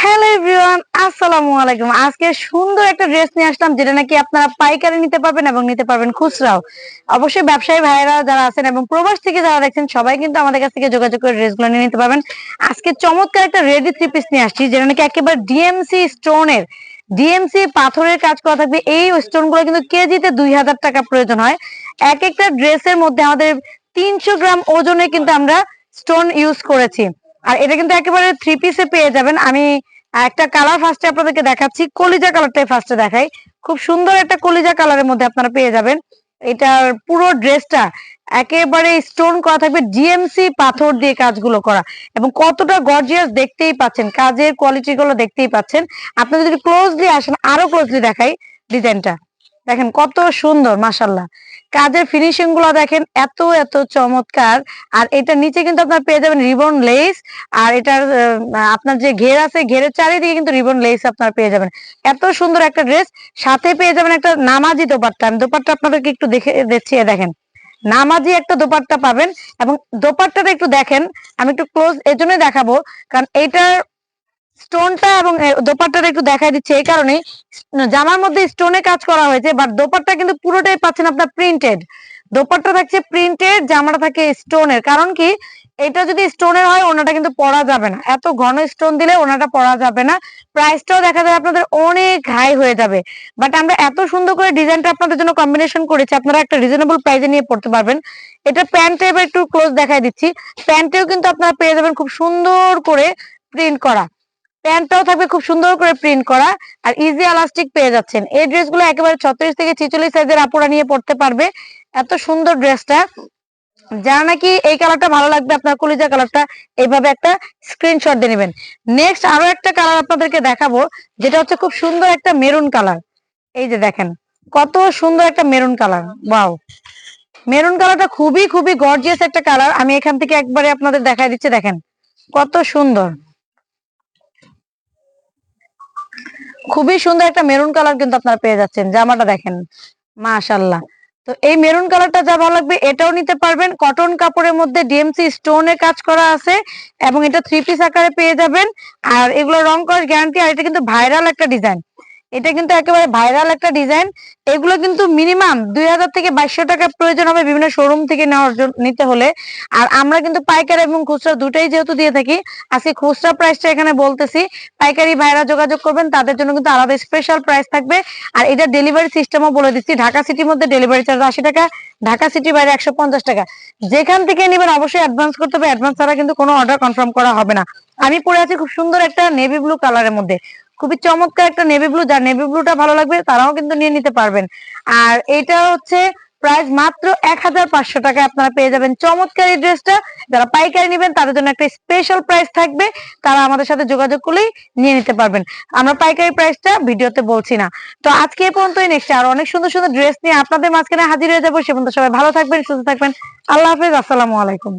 Hello everyone আসসালামু আলাইকুম। আজকে সুন্দর একটা ড্রেস নিয়ে আসলাম, যেটা নাকি আপনারা পাইকারি নিতে পারবেন এবং নিতে পারবেন খুচরাও। অবশ্যই ব্যবসায়ী ভাইয়েরা যারা আছেন এবং প্রবাস থেকে যারা দেখছেন, সবাই কিন্তু আমাদের কাছ থেকে যোগাযোগ করে ড্রেসগুলো নিয়ে নিতে পারবেন। আজকে চমৎকার একটা রেডি থ্রি পিস নিয়ে আসছি, যেটা নাকি একেবারে ডিএমসি স্টোনের ডিএমসি পাথরের কাজ করা থাকবে। এই স্টোনগুলো কিন্তু কেজিতে দুই হাজার টাকা প্রয়োজন হয়। এক একটা ড্রেসের মধ্যে আমাদের তিনশো গ্রাম ওজনে কিন্তু আমরা স্টোন ইউজ করেছি। আর এটা কিন্তু একেবারে থ্রি পিসে পেয়ে যাবেন। আমি একটা কালার ফার্স্টে আপনাদেরকে দেখাচ্ছি, কলিজা কালারটাই ফার্স্টে দেখাই। খুব সুন্দর একটা কলিজা কালারের মধ্যে আপনারা পেয়ে যাবেন। এটার পুরো ড্রেসটা একেবারে স্টোন করা থাকবে জিএমসি পাথর দিয়ে কাজগুলো করা। এবং কতটা গর্জিয়াস দেখতেই পাচ্ছেন, কাজের কোয়ালিটি গুলো দেখতেই পাচ্ছেন। আপনারা যদি ক্লোজলি আসেন, আরও ক্লোজলি দেখাই ডিজাইনটা দেখেন কত সুন্দর মাসাল্লাহ কাজের ফিনিশিংগুলো দেখেন এত এত চমৎকার। আর এটা নিচে কিন্তু আপনার পেয়ে যাবেন রিবন লেস আর এটার আপনার যে ঘের আছে, ঘেরের চারিদিকে কিন্তু রিবন লেস আপনার পেয়ে যাবেন। এত সুন্দর একটা ড্রেস সাথে পেয়ে যাবেন একটা নামাজি দোপাট্টা। আমি দোপাট্টা আপনাদেরকে একটু দেখে দিচ্ছি দেখেন। নামাজি একটা দোপাট্টা পাবেন। এবং দোপাট্টাটা একটু দেখেন। আমি একটু ক্লোজ এই জন্যই দেখাবো। কারণ এইটার স্টোনটা এবং দোপাট্টাটা একটু দেখাই দিচ্ছে, এই কারণে জামার মধ্যে স্টোনে কাজ করা হয়েছে বাট দোপাট্টা কিন্তু পুরোটাই পাচ্ছেন আপনার প্রিন্টেড দোপাট্টা থাকছে প্রিন্টেড জামাটা থাকে স্টোনের, কারণ কি, এটা যদি স্টোনের হয়, ওনাটা কিন্তু পরা যাবে না। এত ঘন স্টোন দিলে ওনাটা পরা যাবে না। প্রাইসটাও দেখা যায় আপনাদের অনেক হাই হয়ে যাবে। বাট আমরা এত সুন্দর করে ডিজাইনটা আপনাদের জন্য কম্বিনেশন করেছি, আপনারা একটা রিজনেবল প্রাইসে নিয়ে পড়তে পারবেন। এটা প্যান্টে একটু ক্লোজ দেখাই দিচ্ছি। প্যান্টেও কিন্তু আপনারা পেয়ে যাবেন খুব সুন্দর করে প্রিন্ট করা। প্যান্টটাও থাকবে খুব সুন্দর করে প্রিন্ট করা আর ইজি এলাস্টিক পেয়ে যাচ্ছেন। এই ড্রেসগুলো একেবারে ছত্রিশ থেকে ছিচল্লিশ সাইজের আপুরা নিয়ে পড়তে পারবে। এত সুন্দর ড্রেসটা। যারা নাকি এই কালারটা ভালো লাগবে, আপনার কলিজা কালারটা, এইভাবে একটা স্ক্রিনশট দিয়ে নেবেন। নেক্সট আরও একটা কালার আপনাদেরকে দেখাবো, যেটা হচ্ছে খুব সুন্দর একটা মেরুন কালার এই যে দেখেন, কত সুন্দর একটা মেরুন কালার বাও মেরুন কালারটা খুবই খুবই গর্জিয়াস একটা কালার আমি এখান থেকে একবারে আপনাদের দেখাই দিচ্ছি, দেখেন। কত সুন্দর। খুবই সুন্দর একটা মেরুন কালার কিন্তু আপনারা পেয়ে যাচ্ছেন, জামাটা দেখেন মাশাল্লাহ তো এই মেরুন কালারটা যা ভালো লাগবে, এটাও নিতে পারবেন। কটন কাপড়ের মধ্যে ডিএমসি স্টোনের কাজ করা আছে এবং এটা থ্রি পিস আকারে পেয়ে যাবেন। আর এগুলো রং করার গ্যারান্টি আর এটা কিন্তু ভাইরাল একটা ডিজাইন এটা কিন্তু একেবারে ভাইরাল একটা ডিজাইন এগুলো কিন্তু মিনিমাম দুই হাজার থেকে বাইশশো টাকা প্রয়োজন হবে বিভিন্ন শোরুম থেকে নেওয়ার নিতে হলে। আর আমরা কিন্তু পাইকারি এবং খুচরা দুটাই যেহেতু দিয়ে থাকি, আজকে খুচরা প্রাইসটা এখানে বলতেছি। পাইকারি ভাইরা যোগাযোগ করবেন, তাদের জন্য কিন্তু আলাদা স্পেশাল প্রাইস থাকবে। আর এটা ডেলিভারি সিস্টেমও বলে দিচ্ছি, ঢাকা সিটির মধ্যে ডেলিভারি চার্জ আশি টাকা, ঢাকা সিটি বাইরে একশো পঞ্চাশ টাকা। যেখান থেকে নেবেন অবশ্যই অ্যাডভান্স করতে হবে অ্যাডভান্স ছাড়া কিন্তু কোনো অর্ডার কনফার্ম করা হবে না। আমি পরে আছি খুব সুন্দর একটা নেভি ব্লু কালারের মধ্যে। খুবই চমৎকার একটা নেভি ব্লু যার নেভি ব্লুটা ভালো লাগবে, তারাও কিন্তু নিয়ে নিতে পারবেন। আর এটা হচ্ছে প্রাইস মাত্র এক হাজার পাঁচশো টাকায় আপনারা পেয়ে যাবেন চমৎকার এই ড্রেসটা যারা পাইকারি নেবেন, তাদের জন্য একটা স্পেশাল প্রাইস থাকবে। তারা আমাদের সাথে যোগাযোগ করলেই নিয়ে নিতে পারবেন। আমরা পাইকারি প্রাইসটা ভিডিওতে বলছি না। তো আজকে এই পর্যন্তই নেক্সট আর অনেক সুন্দর সুন্দর ড্রেস নিয়ে আপনাদের মাঝখানে হাজির হয়ে যাব। সে পর্যন্ত সবাই ভালো থাকবেন, সুস্থ থাকবেন। আল্লাহ হাফেজ, আসসালামু আলাইকুম।